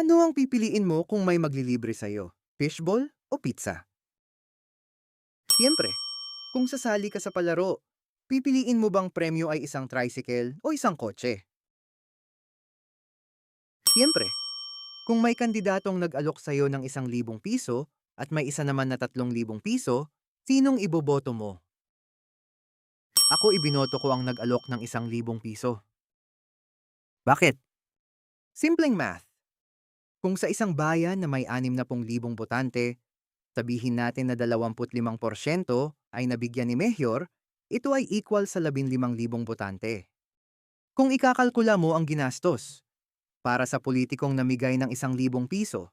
Ano ang pipiliin mo kung may maglilibre sa'yo? Fishball o pizza? Siyempre, kung sasali ka sa palaro, pipiliin mo bang premyo ay isang tricycle o isang kotse? Siyempre, kung may kandidatong nag-alok sa'yo ng isang libong piso at may isa naman na tatlong libong piso, sinong iboboto mo? Ako ibinoto ko ang nag-alok ng isang libong piso. Bakit? Simpleng math. Kung sa isang bayan na may 60,000 botante, sabihin natin na 25% ay nabigyan ni Mayor, ito ay equal sa 15,000 botante. Kung ikakalkula mo ang ginastos, para sa politikong namigay ng 1,000 piso,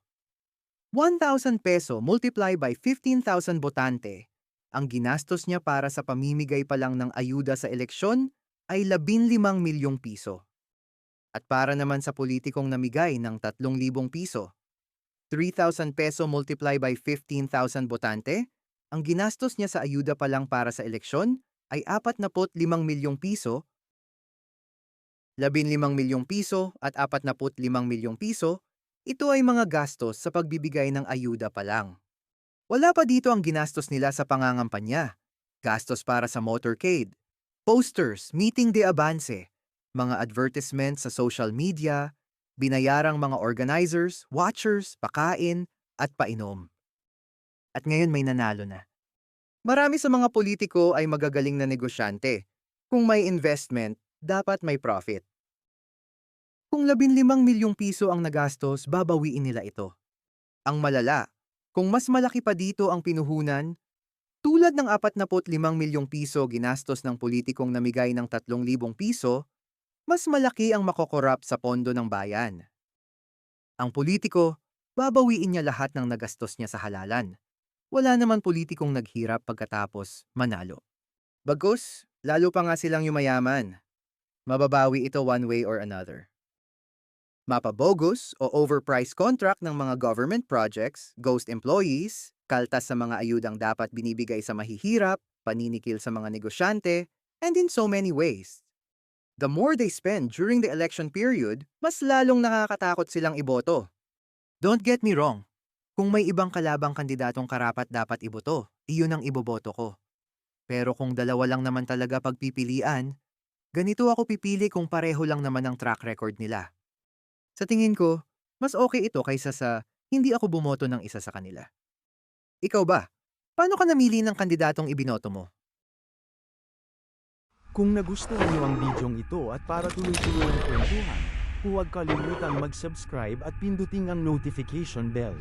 1,000 peso multiply by 15,000 botante, ang ginastos niya para sa pamimigay pa lang ng ayuda sa eleksyon ay 15 milyong piso. At para naman sa politikong namigay ng 3,000 piso, 3,000 peso multiply by 15,000 botante, ang ginastos niya sa ayuda pa lang para sa eleksyon ay 45 milyong piso, 15 milyong piso at 45 milyong piso, ito ay mga gastos sa pagbibigay ng ayuda pa lang. Wala pa dito ang ginastos nila sa pangangampanya, gastos para sa motorcade, posters, meeting de avance, mga advertisements sa social media, binayarang mga organizers, watchers, pakain, at painom. At ngayon may nanalo na. Marami sa mga politiko ay magagaling na negosyante. Kung may investment, dapat may profit. Kung 15 milyong piso ang nagastos, babawiin nila ito. Ang malala, kung mas malaki pa dito ang pinuhunan, tulad ng 45 milyong piso ginastos ng politikong namigay ng 3,000 piso, mas malaki ang makokorap sa pondo ng bayan. Ang politiko, babawiin niya lahat ng nagastos niya sa halalan. Wala naman politikong naghirap pagkatapos manalo. Bagos, lalo pa nga silang yumayaman. Mababawi ito one way or another. Mapabogus o overpriced contract ng mga government projects, ghost employees, kaltas sa mga ayudang dapat binibigay sa mahihirap, paninikil sa mga negosyante, and in so many ways. The more they spend during the election period, mas lalong nakakatakot silang iboto. Don't get me wrong. Kung may ibang kalabang kandidatong karapat dapat iboto, iyon ang iboboto ko. Pero kung dalawa lang naman talaga pagpipilian, ganito ako pipili kung pareho lang naman ang track record nila. Sa tingin ko, mas okay ito kaysa sa hindi ako bumoto ng isa sa kanila. Ikaw ba? Paano ka namili ng kandidatong ibinoto mo? Kung nagustuhan niyo ang bidyong ito at para tuloy-tuloy ang kwentuhan, huwag kalimutang mag-subscribe at pindutin ang notification bell.